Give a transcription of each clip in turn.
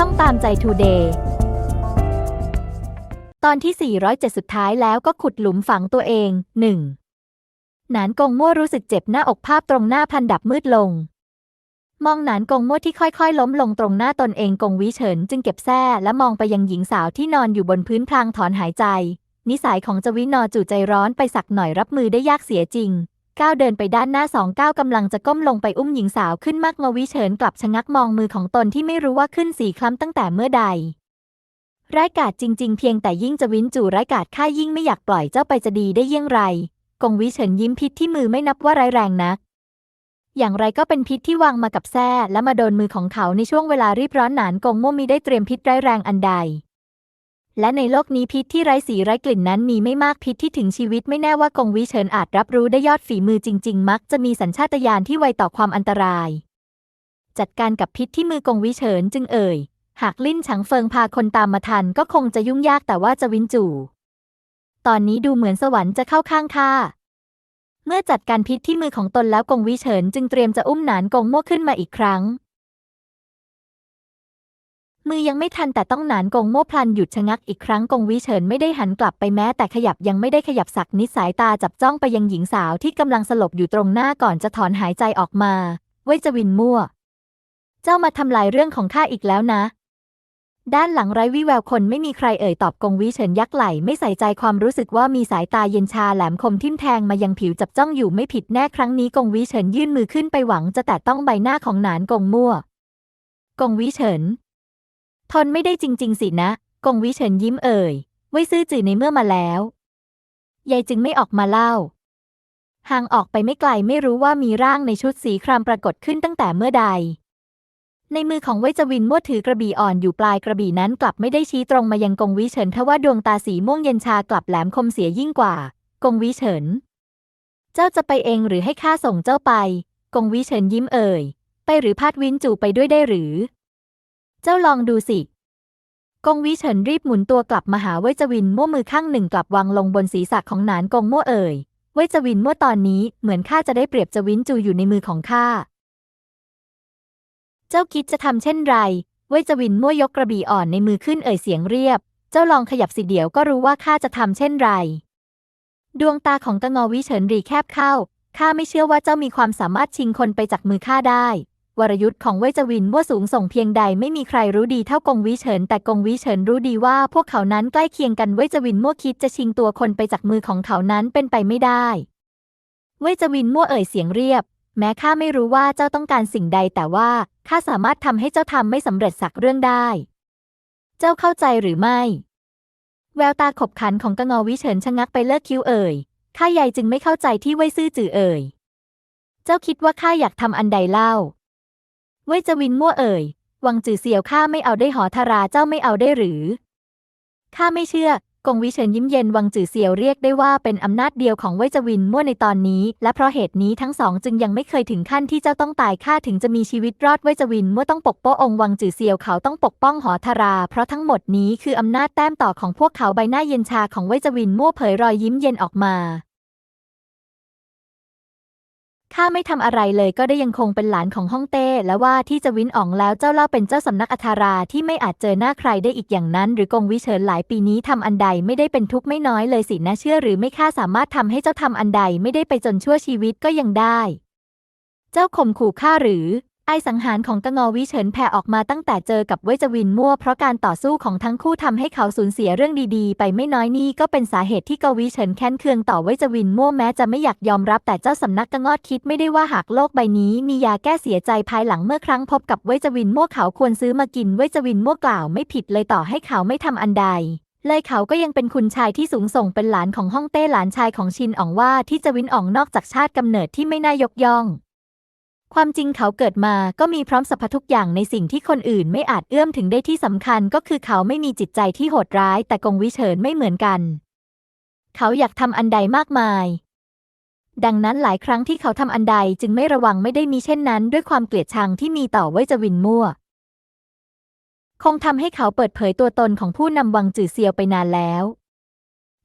ช่องตามใจทูเดย์ตอนที่ 407 สุดท้ายแล้วก็ขุดหลุมฝังตัวเอง 1. หนานกงมั่วรู้สึกเจ็บหน้าอกภาพตรงหน้าพันดับมืดลง มองหนานกงมั่วที่ค่อยๆ ล้มลงตรงหน้าตนเองกงวิเฉินจึงเก็บแส้และมองไปยังหญิงสาวที่นอนอยู่บนพื้นพลางถอนหายใจ นิสัยของจวินอจู่ใจร้อนไปสักหน่อยรับมือได้ยากเสียจริง ก้าวเดินไปด้านหน้าสองก้าวกำลังจะก้มลงไปอุ้มหญิงสาวขึ้นมากงวิเฉินกลับชะงักมองมือของตนที่ไม่รู้ว่าขึ้นสีคล้ำตั้งแต่เมื่อใด ร้ายกาจจริง ๆ เพียงแต่ยิ่งจะวินจู่ร้ายกาจข้ายิ่งไม่อยากปล่อยเจ้าไปจะดีได้เยี่ยงไร กงวิเฉินยิ้มพิษที่มือไม่นับว่าร้ายแรงนัก อย่างไรก็เป็นพิษที่วางมากับแส้และมาโดนมือของเขาในช่วงเวลารีบร้อนหนานกงม่วมีได้เตรียมพิษร้ายแรงอันใด และในโลกนี้พิษที่ไร้สีไร้กลิ่นนั้นมีไม่มากพิษที่ถึงชีวิตไม่แน่ว่ากงวิเฉินอาจรับรู้ได้ยอดฝีมือจริง ๆ มักจะมีสัญชาตญาณที่ไวต่อความอันตราย จัดการกับพิษที่มือกงวิเฉินจึงเอ่ย หากลิ้นฉังเฟิงพาคนตามมาทันก็คงจะยุ่งยากแต่ว่าจะวินจู่ ตอนนี้ดูเหมือนสวรรค์จะเข้าข้างข้าเมื่อจัดการพิษที่มือของตนแล้วกงวิเฉินจึงเตรียมจะอุ้มหนานกงมั่วขึ้นมาอีกครั้ง มือยังไม่ทันแต่ต้องหนานกงโม่พลันหยุดชะงักอีกครั้งกงวิเฉินไม่ได้หันกลับไปแม้แต่ขยับยังไม่ได้ขยับสักนิดสายตาจับจ้องไปยังหญิงสาวที่กำลังสลบอยู่ตรงหน้าก่อนจะถอนหายใจออกมาเว่ยจวินมั่ว เจ้ามาทำลายเรื่องของข้าอีกแล้วนะ ด้านหลังไร้วิแววคนไม่มีใครเอ่ยตอบกงวิเฉินยักไหลไม่ใส่ใจความรู้สึกว่ามีสายตาเย็นชาแหลมคมทิ่มแทงมายังผิวจับจ้องอยู่ไม่ผิดแน่ครั้งนี้กงวิเฉินยื่นมือขึ้นไปหวังจะแตะต้องใบหน้าของหนานกงมั่ว กงวิเฉิน ทนไม่ได้จริง ๆ สินะ กงวิเฉินยิ้มเอ่ย ไว้ซื่อจื่อในเมื่อมาแล้ว ยายจึงไม่ออกมาเล่า ห่างออกไปไม่ไกลไม่รู้ว่ามีร่างในชุดสีครามปรากฏขึ้นตั้งแต่เมื่อใด ในมือของเวจวินมั่วถือกระบี่อ่อนอยู่ปลายกระบี่นั้นกลับไม่ได้ชี้ตรงมายังกงวิเฉินทว่าดวงตาสีม่วงเย็นชากลับแหลมคมเสียยิ่งกว่า กงวิเฉิน เจ้าจะไปเองหรือให้ข้าส่งเจ้าไป กงวิเฉินยิ้มเอ่ย ไปหรือพาดวินจู่ไปด้วยได้หรือ เจ้าลองดูสิ กงวิเฉินรีบหมุนตัวกลับมาหาเวจวินมั่วมือข้างหนึ่งกลับวางลงบนศีรษะของหนานกงมั่วเอ่ยเวจวินมั่วตอนนี้เหมือนข้าจะได้เปรียบจวินจูอยู่ในมือของข้า เจ้าคิดจะทำเช่นไร เวจวินมั่วยกกระบี่อ่อนในมือขึ้นเอ่ยเสียงเรียบ เจ้าลองขยับสิเดี๋ยวก็รู้ว่าข้าจะทำเช่นไร ดวงตาของกะงอวิเฉินรีแคบเข้าข้าไม่เชื่อว่าเจ้ามีความสามารถชิงคนไปจากมือข้าได้ วรยุทธ์ของเวจวินมั่วสูงส่งเพียงใดไม่มีใครรู้ดีเท่ากงวิเฉิน แต่กงวิเฉินรู้ดีว่าพวกเขานั้นใกล้เคียงกันเวจวินมั่วคิดจะชิงตัวคนไปจากมือของเขานั้นเป็นไปไม่ได้ เวจวินมั่วเอ่ยเสียงเรียบ แม้ข้าไม่รู้ว่าเจ้าต้องการสิ่งใดแต่ว่าข้าสามารถทำให้เจ้าทำไม่สำเร็จสักเรื่องได้ เจ้าเข้าใจหรือไม่ แววตาขบขันของกะงอวิเฉินชะงักไปเลิกคิ้วเอ่ยข้าใหญ่จึงไม่เข้าใจที่เว่ยซื่อจื่อเอ่ย เจ้าคิดว่าข้าอยากทำอันใดเล่า เว่ยจวินมั่วเอ่ย วังจือเสียวข้าไม่เอาได้หอทาราเจ้าไม่เอาได้หรือ ข้าไม่เชื่อกงวิเฉินยิ้มเย็นวังจือเซียวเรียกได้ว่าเป็นอำนาจเดียวของเว่ยจวินมั่วในตอนนี้ และเพราะเหตุนี้ทั้งสองจึงยังไม่เคยถึงขั้นที่เจ้าต้องตายข้าถึงจะมีชีวิตรอดเว่ยจวินมั่วต้องปกป้ององค์วังจือเซียวเขาต้องปกป้องหอทารา เพราะทั้งหมดนี้คืออำนาจแต้มต่อของพวกเขาใบหน้าเย็นชาของเว่ยจวินมั่วเผยรอยยิ้มเย็นออกมา ข้าไม่ทำอะไรเลยก็ได้ยังคงเป็นหลานของฮ่องเต้และว่าที่จะวินอ๋องแล้วเจ้าเล่าเป็นเจ้าสำนักอัธาราที่ไม่อาจเจอหน้าใครได้อีกอย่างนั้น หรือกงวิเฉินหลายปีนี้ทำอันใดไม่ได้เป็นทุกข์ไม่น้อยเลยสินะเชื่อหรือไม่ข้าสามารถทำให้เจ้าทำอันใดไม่ได้ไปจนชั่วชีวิตก็ยังได้ เจ้าข่มขู่ข้าหรือ ไอสังหารของกงอวิเฉินแผ่ออกมาตั้งแต่เจอกับเวจวินมั่วเพราะการต่อสู้ของทั้งคู่ทำให้เขาสูญเสียเรื่องดีๆ ไปไม่น้อยนี่ก็เป็นสาเหตุที่กวิเฉินแค้นเคืองต่อเวจวินมั่วแม้จะไม่อยากยอมรับแต่เจ้าสำนักกงอดคิดไม่ได้ว่าหากโลกใบนี้มียาแก้เสียใจภายหลังเมื่อครั้งพบกับเวจวินมั่วเขาควรซื้อมากินเวจวินมั่วกล่าวไม่ผิดเลยต่อให้เขาไม่ทำอันใดเลยเขาก็ยังเป็นคุณชายที่สูงส่งเป็นหลานของฮ่องเต้หลานชายของชินอ๋องว่าที่จะวินอ๋องนอกจากชาติกำเนิดที่ไม่น่ายกย่อง ความจริงเขาเกิดมาก็มีพร้อมสรรพทุกอย่างในสิ่งที่คนอื่นไม่อาจเอื้อมถึงได้ที่สำคัญก็คือเขาไม่มีจิตใจที่โหดร้าย แต่กงวิเฉินไม่เหมือนกัน เขาอยากทำอันใดมากมาย ดังนั้นหลายครั้งที่เขาทำอันใดจึงไม่ระวังไม่ได้มีเช่นนั้น ด้วยความเกลียดชังที่มีต่อเว่ยจวินมั่ว คงทำให้เขาเปิดเผยตัวตนของผู้นำวังจื่อเซียวไปนานแล้ว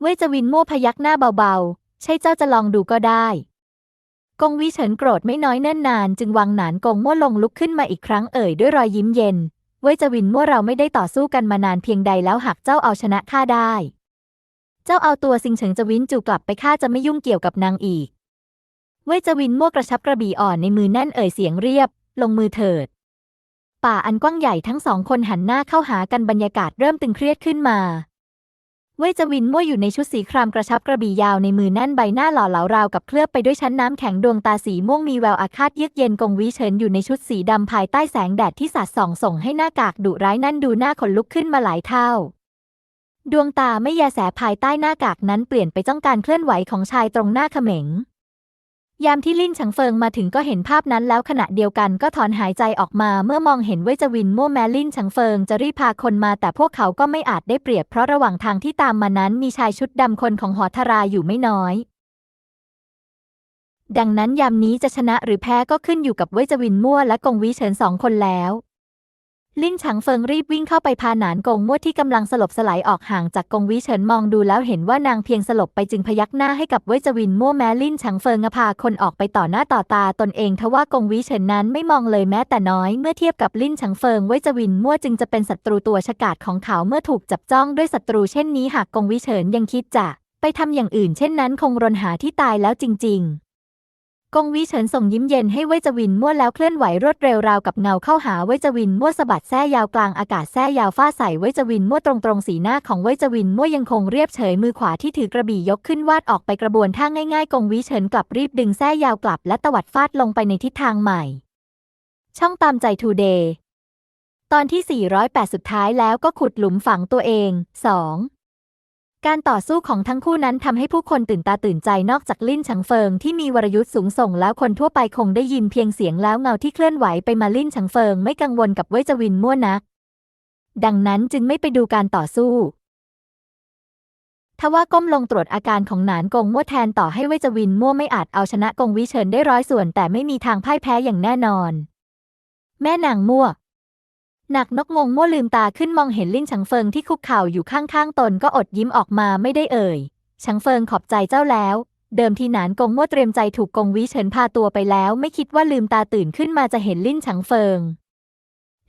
เวจวินมั่วพยักหน้าเบาๆ ใช่เจ้าจะลองดูก็ได้ กงวิเฉินโกรธไม่น้อยเนิ่นนาน จึงวางหนานกงมั่วลงลุกขึ้นมาอีกครั้งเอ่ยด้วยรอยยิ้มเย็นเว่ยจวินมั่วเราไม่ได้ต่อสู้กันมานานเพียงใดแล้วหากเจ้าเอาชนะข้าได้ เจ้าเอาตัวซิงเฉิงจวินจูกลับไปข้าจะไม่ยุ่งเกี่ยวกับนางอีก เว่ยจวินมั่วกระชับกระบี่อ่อนในมือแน่นเอ่ยเสียงเรียบ ลงมือเถิด ป่าอันกว้างใหญ่ทั้งสองคนหันหน้าเข้าหากันบรรยากาศเริ่มตึงเครียดขึ้นมา เว่ยจวินมั่วอยู่ในชุดสีครามกระชับกระบี่ยาวในมือแน่นใบหน้าหล่อเหลาราวกับเคลือบไปด้วยชั้นน้ำแข็งดวงตาสีม่วงมีแววอาฆาตเยือกเย็นกงวิเฉินอยู่ในชุดสีดำภายใต้แสงแดดที่สาดส่องส่งให้หน้ากากดุร้ายนั่นดูหน้าขนลุกขึ้นมาหลายเท่า ดวงตาไม่แยแสภายใต้หน้ากากนั้นเปลี่ยนไปจ้องการเคลื่อนไหวของชายตรงหน้าเขม็ง ยามที่ลิ่นฉังเฟิงมาถึงก็เห็นภาพนั้นแล้วขณะเดียวกันก็ถอนหายใจออกมาเมื่อมองเห็นเวจวินมั่วแม้ลิ่นฉังเฟิงจะรีบพาคนมาแต่พวกเขาก็ไม่อาจได้เปรียบเพราะระหว่างทางที่ตามมานั้นมีชายชุดดำคนของหอทราอยู่ไม่น้อย ดังนั้นยามนี้จะชนะหรือแพ้ก็ขึ้นอยู่กับเวจวินมั่วและกงวิเฉินสองคนแล้ว ลิ่นฉังเฟิงรีบวิ่งเข้าไปพาหนานกงมั่วที่กำลังสลบสลายออกห่างจากกงวิเฉินมองดูแล้วเห็นว่านางเพียงสลบไปจึงพยักหน้าให้กับเวจวินมั่วแม้ลิ่นฉังเฟิงพาคนออกไปต่อหน้าต่อตาตนเองทว่ากงวิเฉินนั้นไม่มองเลยแม้แต่น้อยเมื่อเทียบกับลิ่นฉังเฟิงเวจวินมั่วจึงจะเป็นศัตรูตัวฉกาจของเขาเมื่อถูกจับจ้องด้วยศัตรูเช่นนี้หากกงวิเฉินยังคิดจะไปทำอย่างอื่นเช่นนั้นคงรนหาที่ตายแล้วจริง ๆ กงวิเฉินส่งยิ้มเย็นให้เวจวินมั่วแล้วเคลื่อนไหวรวดเร็วราวกับเงาเข้าหาเวจวินมั่วสะบัดแส้ยาวกลางอากาศแส้ยาวฟาดใส่เวจวินมั่วตรงตรงสีหน้าของเวจวินมั่วยังคงเรียบเฉยมือขวาที่ถือกระบี่ยกขึ้นวาดออกไปกระบวนท่าง่ายๆ กงวิเฉินกลับรีบดึงแส้ยาวกลับและตวัดฟาดลงไปในทิศทางใหม่ ช่องตามใจทูเดย์ตอนที่ 408 สุดท้ายแล้วก็ขุดหลุมฝังตัวเอง 2 การต่อสู้ของทั้งคู่นั้นทำให้ผู้คนตื่นตาตื่นใจนอกจากลิ่นฉังเฟิงที่มีวรยุทธ์สูงส่งแล้วคนทั่วไปคงได้ยินเพียงเสียงแล้วเงาที่เคลื่อนไหวไปมาลิ่นฉังเฟิงไม่กังวลกับเว่ยจวินมั่วนัก ดังนั้นจึงไม่ไปดูการต่อสู้ทว่าก้มลงตรวจอาการของหนานกงมั่วแทนต่อให้เว่ยจวินมั่วไม่อาจเอาชนะกงวิเฉินได้ร้อยส่วน แต่ไม่มีทางพ่ายแพ้อย่างแน่นอน แม่นางมั่ว หนักนกงงมั่วลืมตาขึ้นมองเห็นลิ่นฉังเฟิงที่คุกเข่าอยู่ข้างๆ ตนก็อดยิ้มออกมาไม่ได้เอ่ย ฉังเฟิงขอบใจเจ้าแล้ว เดิมทีหนานกงมั่วเตรียมใจถูกกงวิเฉินพาตัวไปแล้ว ไม่คิดว่าลืมตาตื่นขึ้นมาจะเห็นลิ่นฉังเฟิง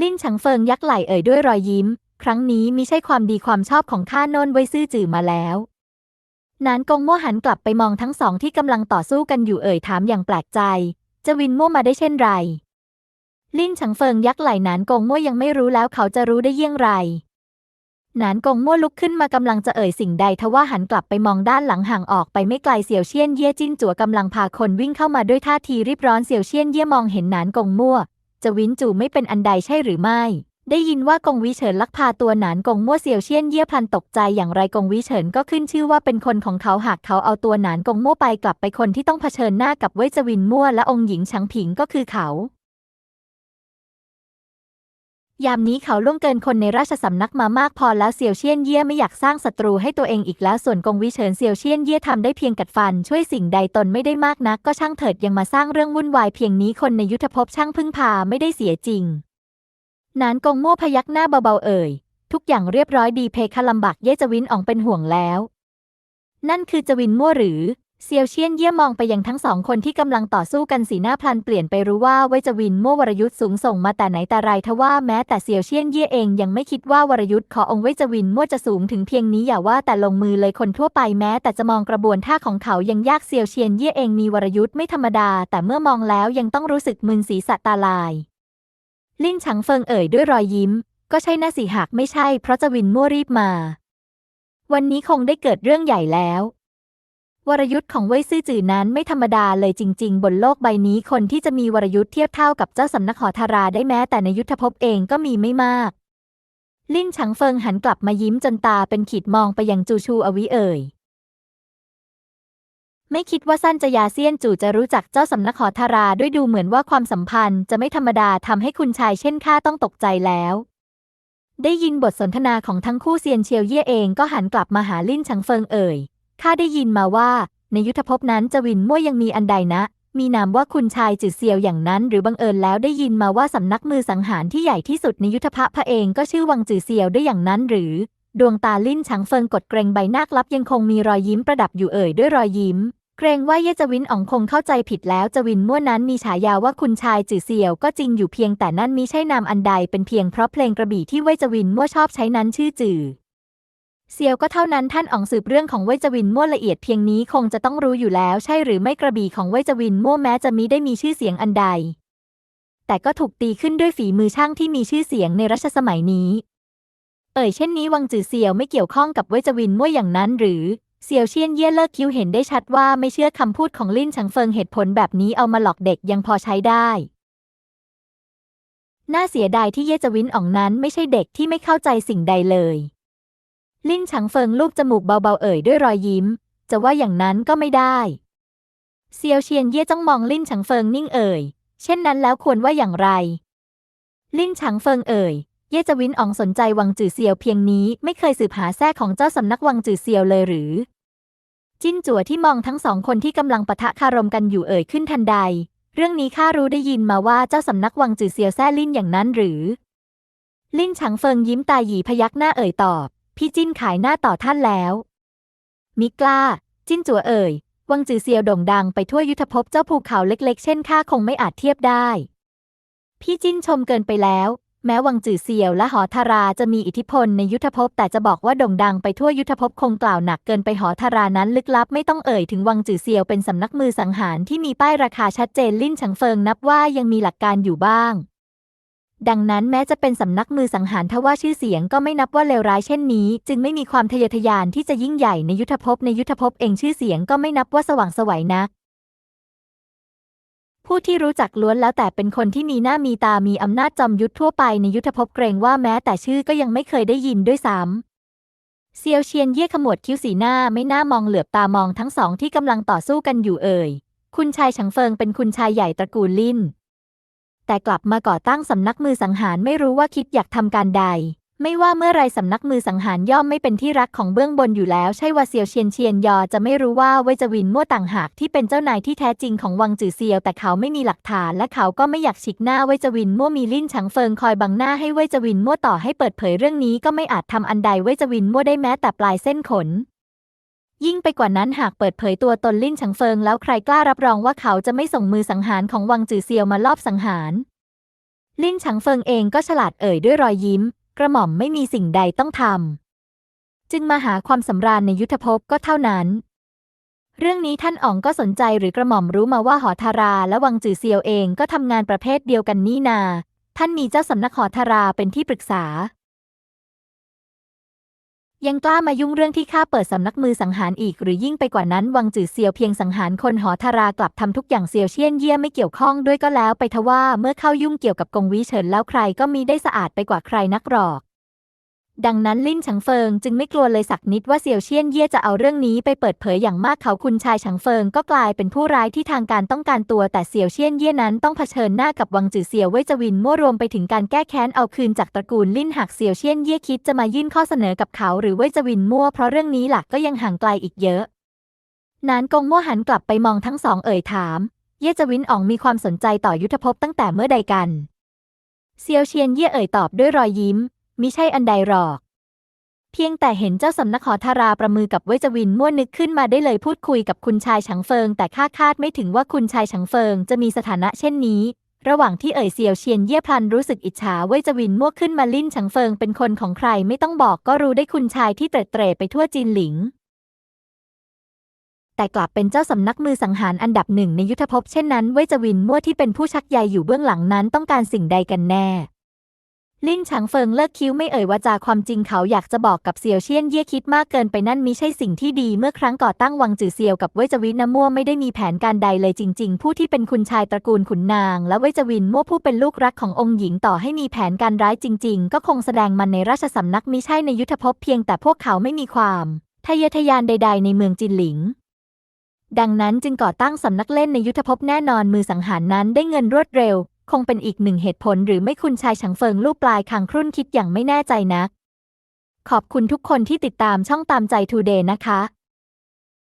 ลิ่นฉังเฟิงยักไหล่เอ่ยด้วยรอยยิ้ม ครั้งนี้มิใช่ความดีความชอบของข้าโน่นไว้ซื่อจื่อมาแล้วหนานกงมั่วหันกลับไปมองทั้งสองที่กำลังต่อสู้กันอยู่เอ่ยถามอย่างแปลกใจ จะวินมั่วมาได้เช่นไร ลิ่นฉังเฟิงยักไหล่หนานกงมั่วยังไม่รู้แล้วเขาจะรู้ได้เยี่ยงไร หนานกงมั่วลุกขึ้นมากำลังจะเอ่ยสิ่งใดทว่าหันกลับไปมองด้านหลังห่างออกไปไม่ไกลเสี่ยวเชียนเย่จิ้นจั่วกำลังพาคนวิ่งเข้ามาด้วยท่าทีรีบร้อนเสี่ยวเชียนเย่มองเห็นหนานกงมั่ว จะวินจู่ไม่เป็นอันใดใช่หรือไม่ ได้ยินว่ากงวิเฉินลักพาตัวหนานกงมั่วเสี่ยวเชียนเย่พลันตกใจอย่างไรกงวิเฉินก็ขึ้นชื่อว่าเป็นคนของเขาหากเขาเอาตัวหนานกงมั่วไปกลับไปคนที่ต้องเผชิญหน้ากับเว่ยจวินมั่วและองค์หญิงฉางผิงก็คือเขา ยามนี้เขาล่วงเกินคนในราชสำนักมามากพอแล้วเซียวเชียนเย่ไม่อยากสร้างศัตรูให้ตัวเองอีกแล้วส่วนกงวิเฉินเซียวเชียนเย่ทำได้เพียงกัดฟัน ช่วยสิ่งใดตนไม่ได้มากนัก ก็ช่างเถิดยังมาสร้างเรื่องวุ่นวายเพียงนี้คนในยุทธภพช่างพึ่งพาไม่ได้เสียจริง นานกงโม่พยักหน้าเบาๆเอ่ย ทุกอย่างเรียบร้อยดีเพคะลำบากเย่จวินอองเป็นห่วงแล้ว นั่นคือจวินมั่วหรือ เซียวเชียนเยี่ยมองไปยังทั้งสองคนที่กำลังต่อสู้กันสีหน้าพลันเปลี่ยนไปรู้ว่าเวจวินมั่ววรยุทธ์สูงส่งมาแต่ไหนแต่ไรทว่าแม้แต่เซียวเชียนเยี่ยเองยังไม่คิดว่าวรยุทธ์ขอองค์เวจวินมั่วจะสูงถึงเพียงนี้อย่าว่าแต่ลงมือเลยคนทั่วไปแม้ แต่จะมองกระบวนท่าของเขายังยากเซียวเชียนเยี่ยเองมีวรยุทธ์ไม่ธรรมดา แต่เมื่อมองแล้วยังต้องรู้สึกมึนศีรษะตาลาย ลิ่นฉังเฟิงเอ่ยด้วยรอยยิ้ม ก็ใช่น่าสิหากไม่ใช่ เพราะจวินมั่วรีบมา วันนี้คงได้เกิดเรื่องใหญ่แล้ว วรยุทธ์ของเว่ยซื่อจื่อนั้นไม่ธรรมดาเลยจริง ๆ บนโลกใบนี้คนที่จะมีวรยุทธ์เทียบเท่ากับเจ้าสำนักหอธาราได้แม้แต่ในยุทธภพเองก็มีไม่มาก ลิ่นฉังเฟิงหันกลับมายิ้มจนตาเป็นขีดมองไปยังจูชูอวิเอ่ย ไม่คิดว่าสั้นจะยาเซียนจู่จะรู้จักเจ้าสำนักหอธาราด้วยดูเหมือนว่าความสัมพันธ์จะไม่ธรรมดาทำให้คุณชายเช่นข้าต้องตกใจแล้วได้ยินบทสนทนาของทั้งคู่เซียนเชียวเย่เองก็หันกลับมาหาลิ่นชังเฟิงเอ่ย ข้าได้ยินมาว่า ในยุทธภพนั้นจวินมั่วยังมีอันใดนะ มีนามว่าคุณชายจือเซียวอย่างนั้น หรือบังเอิญแล้วได้ยินมาว่าสำนักมือสังหารที่ใหญ่ที่สุดในยุทธภพระเองก็ชื่อวังจือเซียวได้อย่างนั้นหรือ ดวงตาลิ่นชังเฟิงกดเกรงใบหน้าลับยังคงมีรอยยิ้มประดับอยู่เอ่ยด้วยรอยยิ้มเกรงว่าเยจวินอ๋องคงเข้าใจผิดแล้วจวินมั่วนั้นมีฉายาว่าคุณชายจือเซียวก็จริงอยู่เพียงแต่นั่นมิใช่นามอันใดเป็นเพียงเพราะเพลงกระบี่ที่เวจวินมั่วชอบใช้นั้นชื่อจือ เซียวก็เท่านั้นท่านอ๋องสืบเรื่องของเวจวินมั่วละเอียดเพียงนี้คงจะต้องรู้อยู่แล้วใช่หรือไม่กระบี่ของเวจวินมั่วแม้จะมิได้มีชื่อเสียงอันใด แต่ก็ถูกตีขึ้นด้วยฝีมือช่างที่มีชื่อเสียงในรัชสมัยนี้ เอ่ยเช่นนี้วังจือเซียวไม่เกี่ยวข้องกับเวจวินมั่วอย่างนั้นหรือเซียวเชียนเย่เลิกคิ้วเห็นได้ชัดว่าไม่เชื่อคำพูดของลิ่นชังเฟิงเหตุผลแบบนี้เอามาหลอกเด็กยังพอใช้ได้ น่าเสียดายที่เย่จวินอ่องนั้นไม่ใช่เด็กที่ไม่เข้าใจสิ่งใดเลย ลิ่นชังเฟิงลูบจมูกเบาๆเอ่ยด้วยรอยยิ้ม จะว่าอย่างนั้นก็ไม่ได้เซียวเชียนเย่จ้องมองลิ่นชังเฟิงนิ่งเอ่ย เช่นนั้นแล้วควรว่าอย่างไร ลิ่นชังเฟิงเอ่ย เย่จวินอองสนใจวังจือเซียวเพียงนี้ไม่เคยสืบหาแท้ของเจ้าสำนักวังจือเซียวเลยหรือ จิ้นจั่วที่มองทั้งสองคนที่กำลังปะทะคารมกันอยู่เอ่ยขึ้นทันใด เรื่องนี้ข้ารู้ได้ยินมาว่าเจ้าสำนักวังจือเซียวแซ่ลิ่นอย่างนั้นหรือ ลิ่นฉังเฟิงยิ้มตาหยีพยักหน้าเอ่ยตอบ พี่จิ้นขายหน้าต่อท่านแล้ว มิกล้า จิ้นจัวเอ่ย วังจือเซียวโด่งดังไปทั่วยุทธภพเจ้าภูเขาเล็กๆ เช่นข้าคงไม่อาจเทียบได้ พี่จิ้นชมเกินไปแล้ว แม้วังจือเซียวและหอทาราจะมีอิทธิพลในยุทธภพแต่จะบอกว่าโด่งดังไปทั่วยุทธภพคงกล่าวหนักเกินไปหอทารานั้นลึกลับไม่ต้องเอ่ยถึงวังจือเซียวเป็นสำนักมือสังหารที่มีป้ายราคาชัดเจนลิ่นฉังเฟิงนับว่ายังมีหลักการอยู่บ้าง ดังนั้นแม้จะเป็นสำนักมือสังหารทว่าชื่อเสียงก็ไม่นับว่าเลวร้ายเช่นนี้ จึงไม่มีความทะเยอทะยานที่จะยิ่งใหญ่ในยุทธภพในยุทธภพเองชื่อเสียงก็ไม่นับว่าสว่างสวัยนัก ผู้ที่รู้จักล้วนแล้วแต่เป็นคนที่มีหน้ามีตามีอำนาจจอมยุทธทั่วไปในยุทธภพเกรงว่าแม้แต่ชื่อก็ยังไม่เคยได้ยินด้วยซ้ำเซียวเชียนเย่ขมวดคิ้วสีหน้าไม่น่ามองเหลือบตามองทั้งสองที่กำลังต่อสู้กันอยู่เอ่ย คุณชายฉังเฟิงเป็นคุณชายใหญ่ตระกูลลิน แต่กลับมาก่อตั้งสำนักมือสังหารไม่รู้ว่าคิดอยากทำการใด ไม่ว่าเมื่อไรสำนักมือสังหารย่อมไม่เป็นที่รักของเบื้องบนอยู่แล้ว ใช่ว่าเซียวเชียนเชียนยอจะไม่รู้ว่าเว่ยจวินมั่วต่างหากที่เป็นเจ้านายที่แท้จริงของวังจือเซียวแต่เขาไม่มีหลักฐานและเขาก็ไม่อยากฉีกหน้าเว่ยจวินมั่วมีลิ้นฉังเฟิงคอยบังหน้าให้เว่ยจวินมั่วต่อให้เปิดเผยเรื่องนี้ก็ไม่อาจทำอันใดเว่ยจวินมั่วได้แม้แต่ปลายเส้นขน ยิ่งไปกว่านั้นหากเปิดเผยตัวตนลิ้นฉังเฟิงแล้วใครกล้ารับรองว่าเขาจะไม่ส่งมือสังหารของวังจือเซียวมาลอบสังหาร ลิ้นฉังเฟิงเองก็ฉลาดเอ่ยด้วยรอยยิ้ม กระหม่อมไม่มีสิ่งใดต้องทำจึงมาหาความสำราญในยุทธภพก็เท่านั้น เรื่องนี้ท่านอ๋องก็สนใจหรือกระหม่อมรู้มาว่าหอทาราและวังจือเซียวเองก็ทำงานประเภทเดียวกันนี่นา ท่านมีเจ้าสำนักหอทาราเป็นที่ปรึกษา ยังกล้ามายุ่งเรื่องที่ข้าเปิดสำนักมือสังหารอีก หรือยิ่งไปกว่านั้นวังจือเซียวเพียงสังหารคนหอทารากลับทำทุกอย่างเซียวเชี่ยนเยี่ยไม่เกี่ยวข้องด้วยก็แล้วไปทว่าเมื่อเข้ายุ่งเกี่ยวกับกงวิเฉินแล้วใครก็มีได้สะอาดไปกว่าใครนักหรอก ดังนั้นลินฉังเฟิงจึงไม่กลัวเลยสักนิดว่าเซียวเชียนเย่จะเอาเรื่องนี้ไปเปิดเผยอย่างมากเขาคุณชายฉังเฟิงก็กลายเป็นผู้ร้ายที่ทางการต้องการตัวแต่เซียวเชียนเย่นั้นต้องเผชิญหน้ากับวังจือเซียวเว่ยจวินมั่วรวมไปถึงการแก้แค้นเอาคืนจากตระกูลลินหากเซียวเชียนเย่คิดจะมายื่นข้อเสนอกับเขาหรือเว่ยจวินมั่วเพราะเรื่องนี้หลักก็ยังห่างไกลอีกเยอะ นานกงมั่วหันกลับไปมองทั้งสองเอ่ยถาม เย่จวินอ๋องมีความสนใจต่อยุทธภพตั้งแต่เมื่อใดกัน เซียวเชียนเย่เอ่ยตอบด้วยรอยยิ้ม มิใช่อันใดหรอก เพียงแต่เห็นเจ้าสำนักหอทาราประมือกับเวจวินม่วนนึกขึ้นมาได้เลยพูดคุยกับคุณชายฉังเฟิง แต่คาดคาดไม่ถึงว่าคุณชายฉังเฟิงจะมีสถานะเช่นนี้ ระหว่างที่เอ่ยเซียวเชียนเย่พลันรู้สึกอิจฉาเวจวินมั่วขึ้นมาลิ้นฉังเฟิงเป็นคนของใครไม่ต้องบอกก็รู้ได้คุณชายที่เตร็ดเตร่ไปทั่วจีนหลิงแต่กลับเป็นเจ้าสำนักมือสังหารอันดับหนึ่งในยุทธภพเช่นนั้นเวจวินมั่วที่เป็นผู้ชักใยอยู่เบื้องหลังนั้นต้องการสิ่งใดกันแน่ ลิ่นฉางเฟิงเลิกคิ้วไม่เอ่ยวาจาความจริงเขาอยากจะบอกกับเซียวเชียนเย่คิดมากเกินไปนั่นมิใช่สิ่งที่ดีเมื่อครั้งก่อตั้งวังจือเซียวกับเว่ยจวินนะมั่วไม่ได้มีแผนการใดเลยจริง ๆ ผู้ที่เป็นคุณชายตระกูลขุนนาง และเว่ยจวินมั่วผู้เป็นลูกรักขององค์หญิงต่อให้มีแผนการร้ายจริง ๆ ก็คงแสดงมันในราชสำนักมิใช่ในยุทธภพเพียงแต่พวกเขาไม่มีความทะเยอทะยานใด ๆ ในเมืองจินหลิง ดังนั้นจึงก่อตั้งสำนักเล่นในยุทธภพแน่นอนมือสังหารนั้นได้เงินรวดเร็ว คงเป็นอีกหนึ่งเหตุผลหรือไม่คุณชายฉังเฟิงลูกปลายคางครุ่นคิดอย่างไม่แน่ใจนัก ขอบคุณทุกคนที่ติดตามช่องตามใจทูเดย์นะคะ